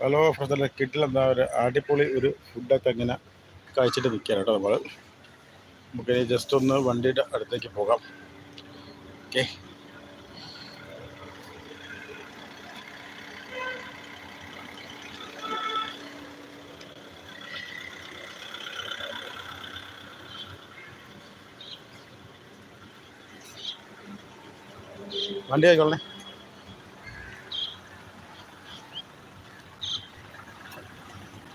Hello friends കിട്ടിൽ എന്താ ഒരു അടിപൊളി ഒരു ഫുഡൊക്കെ ഇങ്ങനെ കഴിച്ചിട്ട് നിൽക്കുകയാണ് കേട്ടോ നമ്മൾ നമുക്ക് ജസ്റ്റ് ഒന്ന് വണ്ടിയുടെ അടുത്തേക്ക് പോകാം. ഓക്കെ വണ്ടി ആയിക്കോളേ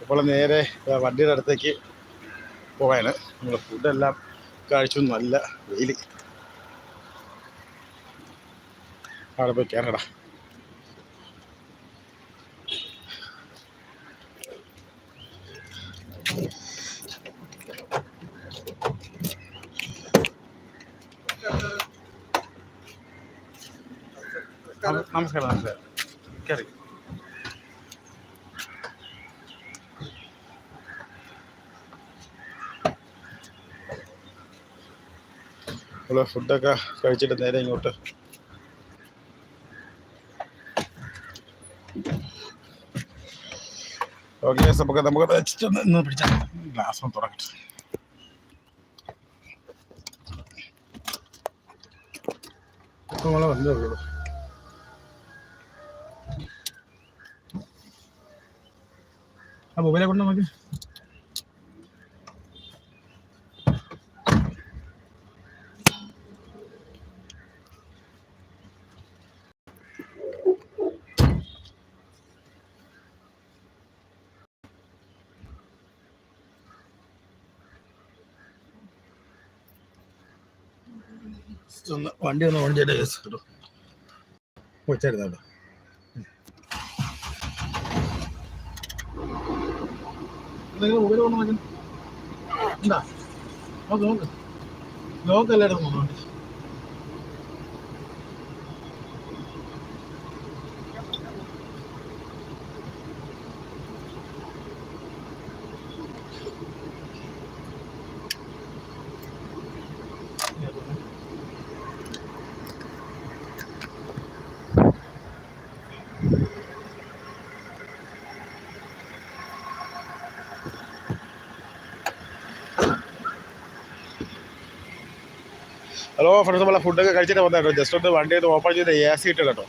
ഇപ്പോൾ നേരെ വണ്ടിയുടെ അടുത്തേക്ക് പോവാണ്. നമ്മൾ ഫുഡെല്ലാം കഴിച്ചു. നല്ല വെയിൽ അവിടെ പോയി കയറടാ നമ്മൾ ഫുഡൊക്കെ കഴിച്ചിട്ട് നേരെ ഇങ്ങോട്ട്. ഓക്കെ നമുക്ക് നമുക്ക് വെച്ചിട്ട് ഒന്ന് ഗ്ലാസ് ഒന്ന് തുറക്കട്ടെ. നമ്മളെ വന്നേ ആ മൊബൈലെ കൊണ്ട് നമുക്ക് ഒന്ന് വണ്ടി ഒന്ന് ഓൺ ചെയ്ത് കേസ് കേട്ടോ നിങ്ങൾ മൊബൈൽ കൊണ്ട് നോക്കി എന്താ നോക്ക് നോക്ക്. ലോക്ക് എല്ലായിടത്തും നോക്കി ഹലോ ഫ്രണ്ട്സ് നമ്മളെ ഫുഡൊക്കെ കഴിച്ചിട്ട് വന്ന കേട്ടോ. ജസ്റ്റ് ഒന്ന് വണ്ടി ഒന്ന് ഓപ്പൺ ചെയ്ത് എ സി ഇട്ട് കേട്ടോ.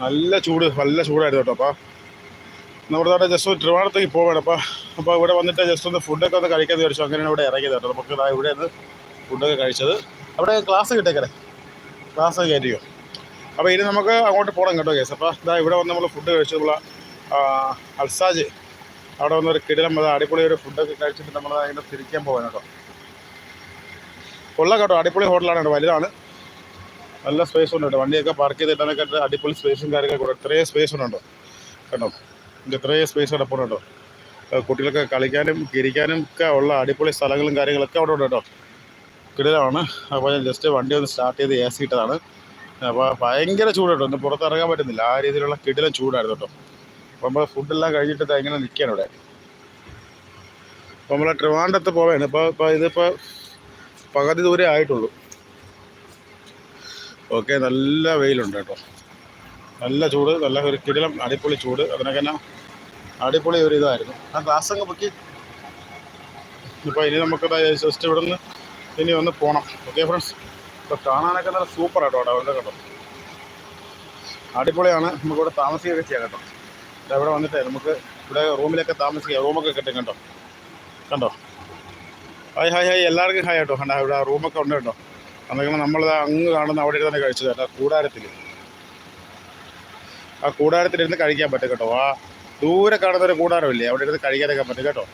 നല്ല ചൂട് നല്ല ചൂടായിരുന്നു കേട്ടോ അപ്പോൾ നമ്മുടെ അവിടെ ജസ്റ്റ് ഒന്ന് ട്രിവാണത്തേക്ക് പോകണം അപ്പോൾ അപ്പോൾ ഇവിടെ വന്നിട്ട് ജസ്റ്റ് ഒന്ന് ഫുഡൊക്കെ ഒന്ന് കഴിക്കാൻ വിചാരിച്ചു. അങ്ങനെയാണ് ഇവിടെ ഇറങ്ങിയത് കേട്ടോ. നമുക്ക് ഇവിടെ നിന്ന് ഫുഡൊക്കെ കഴിച്ചത്. അവിടെ ക്ലാസ് കിട്ടേക്കടെ ക്ലാസ് കയറ്റിയോ അപ്പോൾ ഇനി നമുക്ക് അങ്ങോട്ട് പോകണം കേട്ടോ കേസ് അപ്പോൾ ഇതാ ഇവിടെ വന്ന് നമ്മൾ ഫുഡ് കഴിച്ചു. നമ്മൾ അൽസാജ്. അവിടെ വന്നൊരു കിടിലം അത് അടിപൊളി ഒരു ഫുഡൊക്കെ കഴിച്ചിട്ട് നമ്മൾ അതിനെ തിരിക്കാൻ പോകാൻ കേട്ടോ. കൊള്ളാം കേട്ടോ അടിപൊളി ഹോട്ടലാണ് കേട്ടോ വലുതാണ്. നല്ല സ്പേസ് ഉണ്ട് കേട്ടോ വണ്ടിയൊക്കെ പാർക്ക് ചെയ്തിട്ടൊക്കെ അടിപൊളി സ്പേസും കാര്യങ്ങളൊക്കെ കൂടെ ഇത്രയും സ്പേസ് ഉണ്ടോ? കേട്ടോ ഇത് ഇത്രയും സ്പേസ് കിടപ്പുണ്ട് കേട്ടോ. കുട്ടികൾക്ക് കളിക്കാനും ഇരിക്കാനും ഒക്കെ ഉള്ള അടിപൊളി സ്ഥലങ്ങളും കാര്യങ്ങളൊക്കെ അവിടെ ഉണ്ട് കേട്ടോ. കിടിലാണ് അപ്പോൾ ഞാൻ ജസ്റ്റ് വണ്ടി ഒന്ന് സ്റ്റാർട്ട് ചെയ്ത് എ സി ഇട്ടതാണ്. അപ്പോൾ ഭയങ്കര ചൂട് കേട്ടോ ഒന്ന് പുറത്തിറങ്ങാൻ പറ്റുന്നില്ല. ആ രീതിയിലുള്ള കിടിലം ചൂടായിരുന്നു കേട്ടോ. അപ്പോൾ നമ്മൾ ഫുഡെല്ലാം കഴിഞ്ഞിട്ട് ഇങ്ങനെ നിൽക്കുകയാണ് ഇവിടെ. അപ്പോൾ നമ്മൾ ട്രിവാൻഡത്ത് പോവാണ്. ഇപ്പോൾ ഇപ്പോൾ ഇതിപ്പോൾ പകുതി ദൂരേ ആയിട്ടുള്ളൂ. ഓക്കെ നല്ല വെയിലുണ്ട് കേട്ടോ. നല്ല ചൂട് നല്ല ഒരു കിടിലം അടിപൊളി ചൂട്. അതിനൊക്കെ തന്നെ അടിപൊളി ഒരു ഇതായിരുന്നു. ആ ഗ്ലാസ് അങ്ങ് പൊക്കി. ഇപ്പോൾ ഇനി നമുക്ക് ജസ്റ്റ് ഇവിടെ നിന്ന് ഇനി ഒന്ന് പോകണം ഓക്കെ ഫ്രണ്ട്സ് ഇപ്പോൾ കാണാനൊക്കെ നല്ല സൂപ്പർ കേട്ടോ അവിടെ കേട്ടോ അടിപൊളിയാണ്. നമുക്കിവിടെ താമസിക്കുകയൊക്കെ ചെയ്യാം കേട്ടോ. ഇവിടെ വന്നിട്ട് നമുക്ക് ഇവിടെ റൂമിലൊക്കെ താമസിക്കാം. റൂമൊക്കെ കിട്ടും കേട്ടോ കണ്ടോ? Hi hi hi. എല്ലാവർക്കും ഹായ് കേട്ടോ. കണ്ട ഇവിടെ റൂമൊക്കെ ഉണ്ട് കേട്ടോ. അന്നൊക്കെ നമ്മൾ അങ്ങ് കാണുന്ന അവിടെ ഇരുന്ന് കഴിച്ചത് കേട്ടോ കൂടാരത്തിൽ ആ കൂടാരത്തിലിരുന്ന് കഴിക്കാൻ പറ്റും കേട്ടോ. ആ ദൂരെ കാണുന്ന ഒരു കൂടാരമില്ലേ അവിടെ ഇരുന്ന് കഴിക്കാനൊക്കെ പറ്റും കേട്ടോ.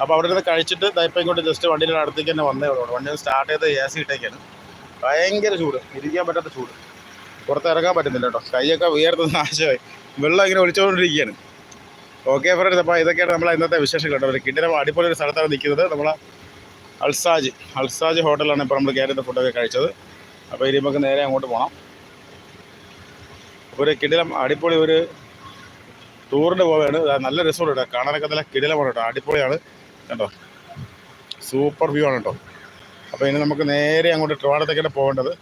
അപ്പോൾ അവിടെ ഇരുന്ന് കഴിച്ചിട്ട് ദാ ഇപ്പം ഇങ്ങോട്ട് ജസ്റ്റ് വണ്ടിയുടെ അടുത്തേക്ക് തന്നെ വന്നേ ഉള്ളൂ. വണ്ടി സ്റ്റാർട്ട് ചെയ്ത് എ സി ഇട്ടേക്കാണ്. ഭയങ്കര ചൂട് ഇരിക്കാൻ പറ്റാത്ത ചൂട്. പുറത്ത് ഇറങ്ങാൻ പറ്റുന്നില്ല കേട്ടോ. കൈയൊക്കെ ഉയർത്തുന്ന നാശമായി വെള്ളം ഇങ്ങനെ ഒളിച്ചുകൊണ്ടിരിക്കുകയാണ് ഓക്കെ ഫ്രണ്ട്സ് അപ്പോൾ ഇതൊക്കെയാണ് നമ്മളെ ഇന്നത്തെ വിശേഷം കേട്ടോ. ഒരു കിണ്ടിനെ അടിപൊളി ഒരു സ്ഥലത്താണ് നിൽക്കുന്നത്. നമ്മളെ അൾസാജ് അൾസാജ് ഹോട്ടലാണ് ഇപ്പോൾ നമ്മൾ കയറിയിട്ട് ഫുഡൊക്കെ കഴിച്ചത്. അപ്പോൾ ഇനി നമുക്ക് നേരെ അങ്ങോട്ട് പോകണം ഒരു കിടിലം അടിപൊളി ഒരു ടൂറിന് പോവുകയാണ്. നല്ല രസമുണ്ട് കേട്ടോ. കാണാനൊക്കെ നല്ല കിടിലമാണ് കേട്ടോ. അടിപൊളിയാണ്. കേട്ടോ സൂപ്പർ വ്യൂ ആണ് കേട്ടോ. അപ്പോൾ ഇനി നമുക്ക് നേരെ അങ്ങോട്ട് ട്രിവാടത്തേക്കാണ് പോകേണ്ടത്.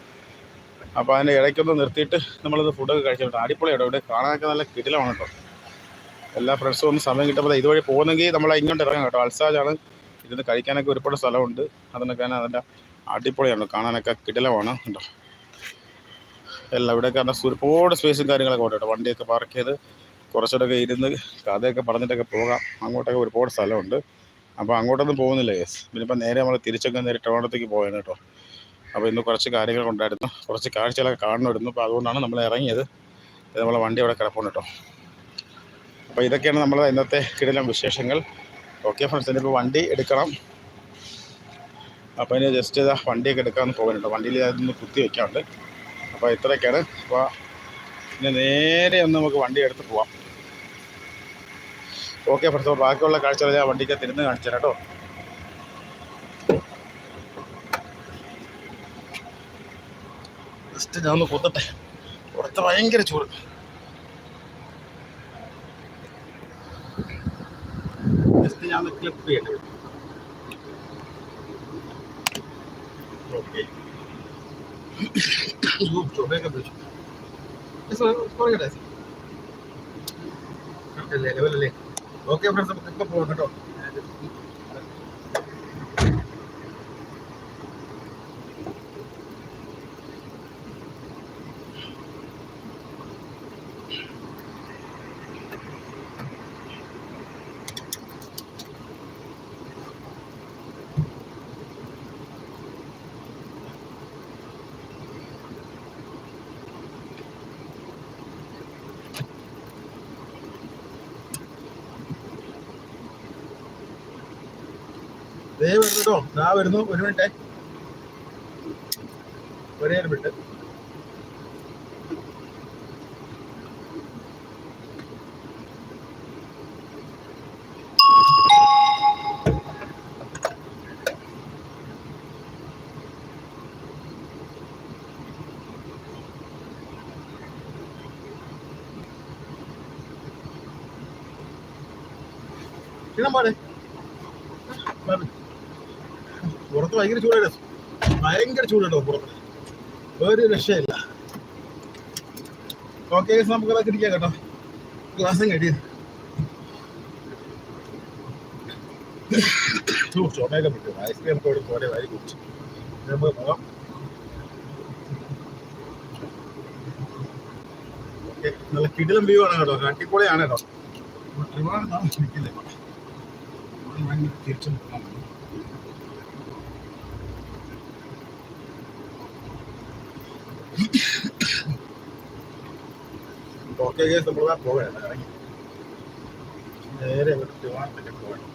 അപ്പോൾ അതിന്റെ ഇടയ്ക്കൊന്ന് നിർത്തിയിട്ട് നമ്മളിത് ഫുഡൊക്കെ കഴിച്ചു കേട്ടോ. അടിപൊളിയാണ് ഇവിടെ കാണാനൊക്കെ നല്ല കിടിലമാണ് കേട്ടോ. എല്ലാ ഫ്രണ്ട്സും ഒന്ന് സമയം കിട്ടുമ്പോൾ ഇതുവഴി പോകുന്നെങ്കിൽ നമ്മൾ ഇങ്ങോട്ട് ഇറങ്ങാം കേട്ടോ. അൽസാജാണ് ഇരുന്ന് കഴിക്കാനൊക്കെ ഒരുപാട് സ്ഥലമുണ്ട്. അതിനൊക്കെ അതിന്റെ അടിപൊളിയാണ്. കാണാനൊക്കെ കിടിലമാണ് കേട്ടോ. എല്ലാം ഇവിടെയൊക്കെ കാരണം ഒരുപാട് സ്പേസും കാര്യങ്ങളൊക്കെ ഉണ്ട് കേട്ടോ. വണ്ടിയൊക്കെ പാർക്ക് ചെയ്ത് കുറച്ചുകൂടെയൊക്കെ ഇരുന്ന് കഥയൊക്കെ പറഞ്ഞിട്ടൊക്കെ പോകാം. അങ്ങോട്ടൊക്കെ ഒരുപാട് സ്ഥലമുണ്ട്. അപ്പോൾ അങ്ങോട്ടൊന്നും പോകുന്നില്ല യെസ് പിന്നിപ്പോൾ നേരെ നമ്മൾ തിരിച്ചൊക്കെ നേരെ ട്രിവാണ്ടത്തേക്ക് പോയത് കേട്ടോ. അപ്പോൾ ഇന്ന് കുറച്ച് കാര്യങ്ങളുണ്ടായിരുന്നു കുറച്ച് കാഴ്ചകളൊക്കെ കാണണമായിരുന്നു. അപ്പോൾ അതുകൊണ്ടാണ് നമ്മൾ ഇറങ്ങിയത്. നമ്മളെ വണ്ടി അവിടെ കിടപ്പുണ്ട് കേട്ടോ. അപ്പോൾ ഇതൊക്കെയാണ് നമ്മളെ ഇന്നത്തെ കിടലം വിശേഷങ്ങൾ. ഓക്കെ ഫ്രണ്ട്സ് ഇനിയിപ്പോൾ വണ്ടി എടുക്കണം. അപ്പോൾ ഇനി ജസ്റ്റ് ഇതാ വണ്ടിയൊക്കെ എടുക്കാമെന്ന് പോകുന്നുണ്ട് വണ്ടിയിൽ അതൊന്ന് കുത്തി വെക്കാറുണ്ട് അപ്പോൾ ഇത്രയൊക്കെയാണ്. അപ്പോൾ ഇനി നേരെ ഒന്ന് നമുക്ക് വണ്ടി എടുത്ത് പോവാം. ഓക്കെ ഫ്രണ്ട്സ് അപ്പോൾ ബാക്കിയുള്ള കാഴ്ചകൾ ഞാൻ വണ്ടിക്ക് തിരുന്ന് കാണിച്ചു കേട്ടോ. ജസ്റ്റ് ഞാൻ ഒന്ന് കുത്തട്ടെ പുറത്ത് ഭയങ്കര ചൂട് ജസ്റ്റ് ഞാൻ ഒന്ന് ക്ലിപ്പ് ഓക്കെ ഫ്രണ്ട്സ് നമുക്ക് ഇപ്പൊ പോകണം കേട്ടോ ദേ വരുന്നു കേട്ടോ. ദാ വരുന്നു. ഒരു മിനിറ്റ്. ഒരേ ഒരു മിനിറ്റ്. ക്ഷീണം പാടേ. പുറത്ത് ഭയങ്കര ചൂടാണ് ഭയങ്കര ചൂടുണ്ടോ പുറത്ത്? ഒരു രക്ഷയില്ല. ഓക്കെ നമുക്ക് അതൊക്കെ ഇരിക്കാം കേട്ടോ. ഗ്ലാസും കഴിയും ചുമയൊക്കെ പറ്റും ഐസ്ക്രീം ഒക്കെ ഇവിടെ വാരി കുടിച്ചു. നമുക്ക് പോകാം. നല്ല കിടിലം വ്യൂ ആണ് കേട്ടോ. അടിപൊളിയാണ് കേട്ടോ. ഒരുപാട് താമസിക്കില്ലേ തിരിച്ചു പോകാം ഓക്കെ കേസ് നമ്മൾ പോകണം നേരെ അങ്ങോട്ട് ട്രിവാൻഡ്രത്തേക്ക് പോകണം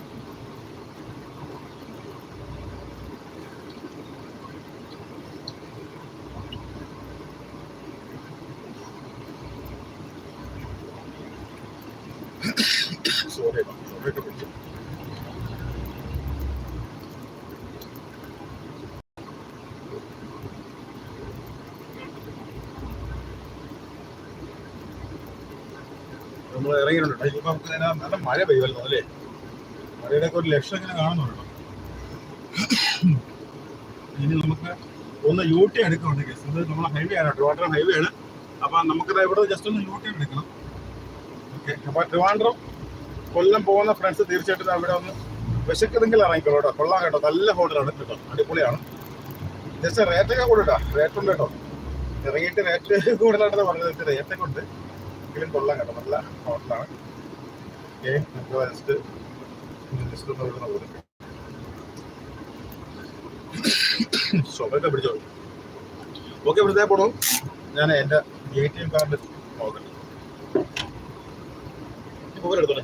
നമ്മൾ ഇറങ്ങിയിട്ടുണ്ട്. ഇപ്പം നമുക്ക് നല്ല മഴ പെയ്യുമല്ലോ അല്ലേ? മഴയുടെ ഒക്കെ ഒരു ലക്ഷം ഇങ്ങനെ കാണുന്നുണ്ടോ ഇനി നമുക്ക് ഒന്ന് യൂ ടി എടുക്കുന്നുണ്ടെങ്കിൽ ഇത് നമ്മളെ ഹൈവേ ആണ് ട്രിവാൻഡ്രം ഹൈവേ ആണ്. അപ്പം നമുക്കത് ഇവിടെ ജസ്റ്റ് ഒന്ന് യൂ ടി എടുക്കണം. ഓക്കെ അപ്പോൾ ട്രിവാൻഡ്രം കൊല്ലം പോകുന്ന ഫ്രണ്ട്സ് തീർച്ചയായിട്ടും അവിടെ ഒന്ന് വിശക്കുന്നെങ്കിൽ ഇറങ്ങിക്കോളൂ കൊള്ളാം കേട്ടോ. നല്ല ഹോട്ടലാണ് കേട്ടോ. അടിപൊളിയാണ്. ജസ്റ്റ് റേറ്റൊക്കെ കൂടെ റേറ്റ് ഉണ്ട് കേട്ടോ. ഇറങ്ങിയിട്ട് റേറ്റ് കൂടുതലാണെന്ന് പറഞ്ഞത്? റേറ്റൊക്കെ ഉണ്ട്. എങ്കിലും കൊള്ളാം കേട്ടോ. നല്ല ഹോട്ടലാണ്. ഏ നമുക്ക് ജസ്റ്റ് ജസ്റ്റ് ഒന്ന് പിടിച്ചോ? ഓക്കെ ഇവിടുത്തെ പോണു. ഞാൻ എന്റെ എ ടി എം കാർഡ് നോക്കട്ടെ. മൊബൈൽ എടുത്തോളെ.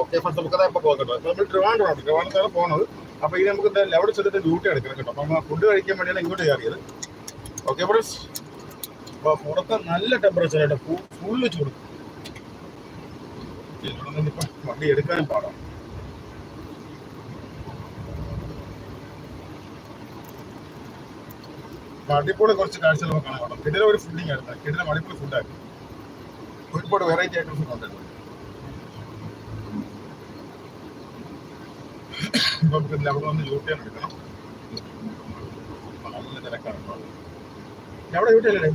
ഓക്കെ നമുക്കത് ഇപ്പോൾ പോകാം കേട്ടോ. നമ്മൾ ട്രിവാൻഡ്രമാണ്. ട്രിവാൻഡ്രത്താണ് പോകുന്നത് അപ്പോൾ ഇനി നമുക്ക് എന്തായാലും അവിടെ ചെന്നിട്ട് ഡ്യൂട്ടി എടുക്കണം കേട്ടോ. നമ്മൾ ഫുഡ് കഴിക്കാൻ വേണ്ടിയാണ് ഇങ്ങോട്ട് കയറിയത്. ഓക്കെ ഫ്രണ്ട്സ് അപ്പോൾ പുറത്ത് നല്ല ടെമ്പറേച്ചർ ആയിട്ട് ഫുള്ള് ചൂട് വണ്ടി എടുക്കാനും പാടാം. അപ്പോൾ അടിപൊളി കുറച്ച് കാഴ്ചകൾ നമുക്ക് കാണാം കിടില ഒരു ഫുഡിങ് ആയിരുന്നു. കിടില അടിപൊളി ഫുഡായിരുന്നു ഒരുപാട് വെറൈറ്റി ഐറ്റംസ് കൊണ്ടുവരുന്നത് നമുക്ക് അവിടെ വന്ന് എടുക്കണം. അവിടെ വീട്ടിലല്ലേ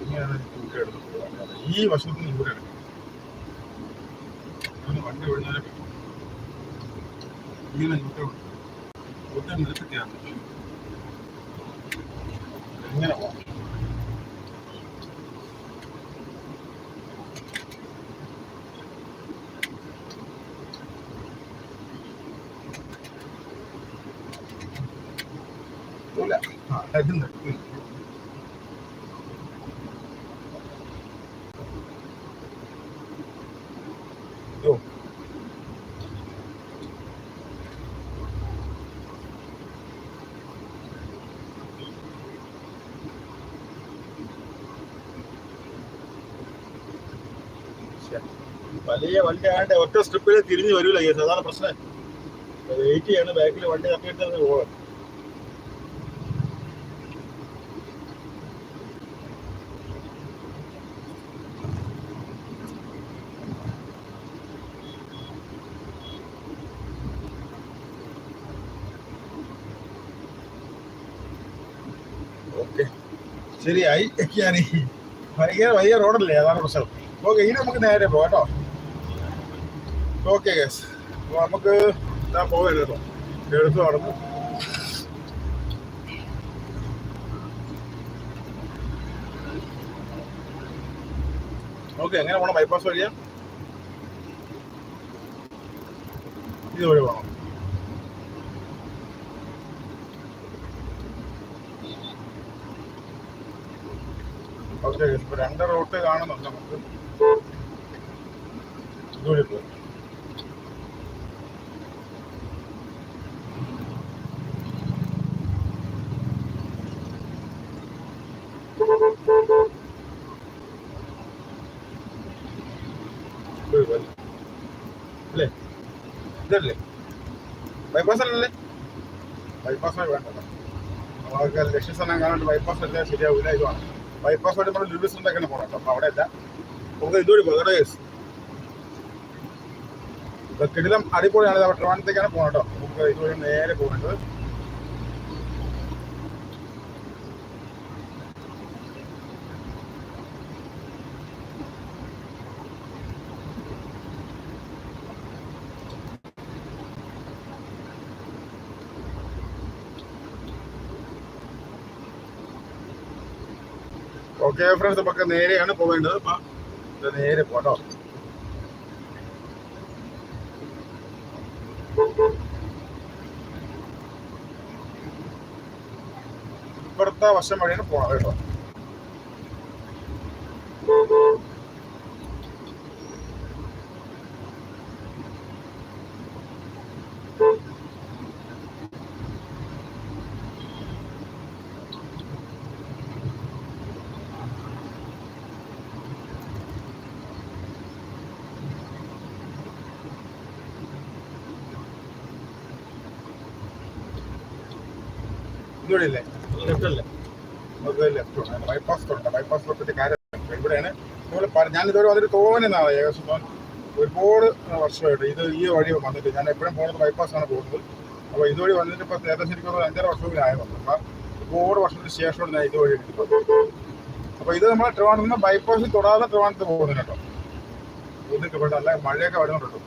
ഇങ്ങനെയാണ് ദൂരെ എടുത്ത് ഈ വശത്ത് ഇവിടെ എടുക്കും വണ്ടി ഒഴിഞ്ഞാലേ പറ്റും. ഇങ്ങനെ ഇവിടെ ഒറ്റ നിരത്തിട്ടാണ് ഇങ്ങനെ പോകാം. ആ, ഇതുണ്ട്. വലിയ വണ്ടി ആണ്ട് ഒറ്റ സ്ട്രിപ്പിൽ തിരിഞ്ഞു വരൂല കേസ് അതാണ് പ്രശ്നം. വെയിറ്റ് ചെയ്യാണ് ബാക്കിൽ വണ്ടി തപ്പിയിട്ട് പോകാൻ ഓക്കെ ശരിയായി. ഞാൻ ഭയങ്കര വലിയ റോഡല്ലേ അതാണ് പ്രശ്നം. ഓക്കെ ഇനി നമുക്ക് നേരെ പോകാം കേട്ടോ. ഓക്കെ ഗസ് അപ്പോൾ നമുക്ക് ഇതാ പോകരുത് കേട്ടോ. എടുത്തു നടന്നു. ഓക്കെ എങ്ങനെ പോകണം ബൈപ്പാസ് വഴിയാ? ഇത് വഴി പോകണം ഓക്കെ ഇപ്പൊ രണ്ട് റൂട്ട് കാണുന്നുണ്ട് നമുക്ക്. ഇതുവഴി അല്ലേ ഇതല്ലേ ബൈപ്പാസ് അല്ലല്ലേ ബൈപ്പാസ് വേണ്ടല്ലോ നമ്മൾക്ക് ലക്ഷ്യസ്ഥാനം കാണാണ്ട് ബൈപ്പാസ് അല്ലേ ശരിയാവില്ല ഇതാണ് ബൈപ്പാസ് വഴി നമ്മൾ ലുബിസിന്റെയൊക്കെയാണ് പോകണം കേട്ടോ അപ്പോൾ അവിടെ അല്ല. നമുക്ക് ഇതുവഴി പോകാം കേട്ടോ കിടിലം അടിപൊളിയാണ്. ഇത് പോകണം കേട്ടോ. നമുക്ക് ഇതുവഴി നേരെ പോകുന്നത് ഓക്കെ ഫ്രണ്ട്സ് നമുക്ക് നേരെയാണ് പോവേണ്ടത് അപ്പൊ നേരെ പോട്ടോ ഇപ്പുറത്തെ വശം വഴിയാണ് പോണത് കേട്ടോ. ലെഫ്റ്റ് അല്ലേ ബൈപ്പാസ് ബൈപ്പാസ് കാര്യം ഇതുവരെ വന്നിട്ട് തോന്നുന്നതാണ് ഏകദേശം ഒരുപാട് വർഷമായിട്ട് ഇത് ഈ വഴി വന്നിട്ട് ഞാൻ എപ്പോഴും പോകുന്നത് ആണ് പോകുന്നത്. അപ്പോൾ ഇതുവഴി വന്നിട്ട് ഇപ്പോൾ ഏകദേശം എനിക്ക് തോന്നുന്നു അഞ്ചര വർഷമെങ്കിലും വന്നു. ഒരുപാട് വർഷത്തിന് ശേഷമാണ് ഞാൻ ഇതുവഴി എടുക്കുന്നത് അപ്പോൾ ഇത് നമ്മൾ ട്രിവാൻഡ്രത്ത് നിന്ന് ബൈപ്പാസിൽ തൊടാതെ ട്രിവാൻഡ്രത്ത് പോകുന്നുണ്ട് കേട്ടോ. ഇതൊക്കെ ഇവിടെ അല്ല മഴയൊക്കെ വരുന്നുണ്ട് കേട്ടോ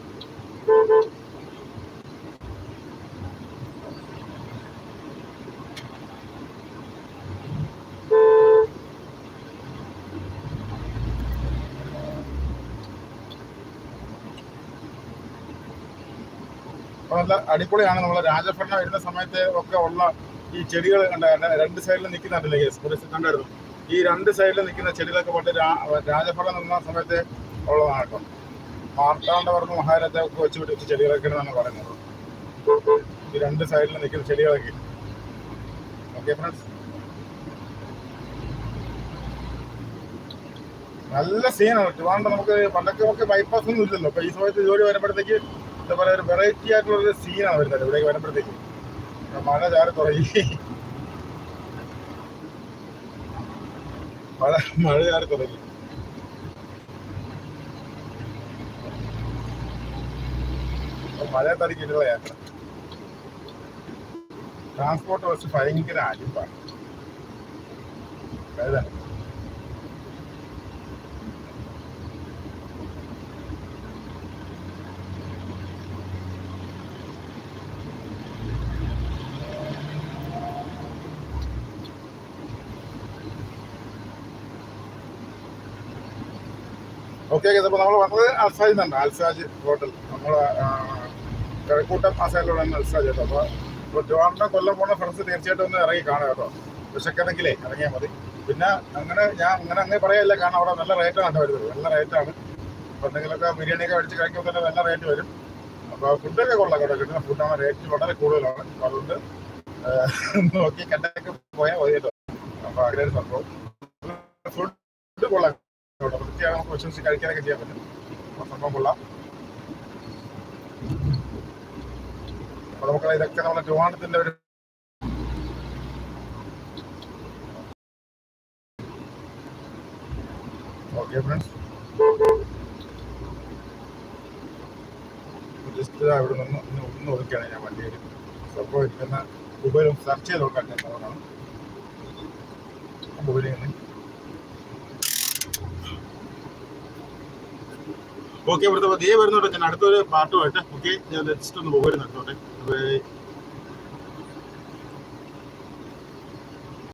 അപ്പോൾ നല്ല അടിപൊളിയാണ്. നമ്മൾ രാജഭരണ വരുന്ന സമയത്ത് ഒക്കെ ഉള്ള ഈ ചെടികൾ കണ്ട രണ്ട് സൈഡിൽ നിൽക്കുന്നുണ്ടല്ലേ കേസ്? കണ്ടായിരുന്നു. ഈ രണ്ട് സൈഡിൽ നിൽക്കുന്ന ചെടികളൊക്കെ പണ്ട് രാജഭരണം നിന്ന സമയത്ത് ഉള്ളതാണ് കേട്ടോ. മാർത്താണ്ഡവർമ്മ മഹാരാജ ഒക്കെ വെച്ച് പിടിച്ച ചെടികളൊക്കെ എന്നാണ് പറയുന്നത്. ഈ രണ്ട് സൈഡിൽ നിൽക്കുന്ന ചെടികളൊക്കെ. ഓക്കെ ഫ്രണ്ട്സ് നല്ല സീനാണ് ട്രിവാൻഡ്രം നമുക്ക് പണ്ടൊക്കെ നമുക്ക് ബൈപ്പാസ് ഒന്നും ഇല്ലല്ലോ. അപ്പൊ ഈ സമയത്ത് ജോലി വരുമ്പോഴത്തേക്ക് എന്താ പറയുക ഒരു വെറൈറ്റി ആയിട്ടുള്ള ഒരു സീനാണ് വരുന്നത് ഇവിടേക്ക് വരുമ്പോഴത്തേക്ക്. മഴ ചാറി തുടങ്ങി. മഴ മഴ ചാറി തുടങ്ങി. മഴ തടിക്കിട്ടുള്ള യാത്ര. ട്രാൻസ്പോർട്ട് ബസ് ഭയങ്കര അടിപ്പാണ്. അതാണ് അപ്പോൾ നമ്മൾ വന്നത് അൽസാജ് നിന്നുണ്ട് അൽസാജ് ഹോട്ടൽ. നമ്മൾ കിഴക്കൂട്ടം ആ സൈഡിലുള്ള അൽസാജ് കേട്ടോ. അപ്പോൾ ഇപ്പോൾ ട്രിവാൻഡ്രം കൊല്ലം പോകുന്ന ഫ്രണ്ട്സ് തീർച്ചയായിട്ടും ഒന്ന് ഇറങ്ങി കാണുക കേട്ടോ. വിശക്കണമെങ്കിലേ ഇറങ്ങിയാൽ മതി. പിന്നെ അങ്ങനെ ഞാൻ അങ്ങനെ അങ്ങനെ പറയല്ല കാരണം അവിടെ നല്ല റേറ്റാണ് കേട്ടോ വരുന്നത്. നല്ല റേറ്റാണ് അപ്പോൾ എന്തെങ്കിലുമൊക്കെ ബിരിയാണിയൊക്കെ മേടിച്ച് കഴിക്കുമ്പോൾ തന്നെ നല്ല റേറ്റ് വരും. അപ്പോൾ ഫുഡൊക്കെ കൊള്ളാം കേട്ടോ. കിട്ടുന്ന ഫുഡാണ് റേറ്റ് വളരെ കൂടുതലാണ്. അപ്പോൾ അതുകൊണ്ട് നോക്കി കണ്ടൊക്കെ പോയാൽ മതി കേട്ടോ. അപ്പോൾ അങ്ങനെ സംഭവം. ഫുഡ് കൊള്ളാം. വൃത്തിയാണ് നമുക്ക് വിശ്വസിച്ച് കഴിക്കാനൊക്കെ ഒരു ഫ്രണ്ട്സ് ഒന്ന് ഞാൻ വണ്ടിയിൽ. സംഭവം ഇരിക്കുന്ന മൊബൈലും സെർച്ച് ചെയ്ത് നോക്കാൻ ഞാൻ മൊബൈലിൽ ഓക്കെ ഇവിടുത്തെ ദേ വരുന്നോട്ടെ ഞാൻ അടുത്തൊരു പാട്ടുമായിട്ട്. ഓക്കെ ഞാൻ ജസ്റ്റ് ഒന്ന് നടത്തോട്ടെ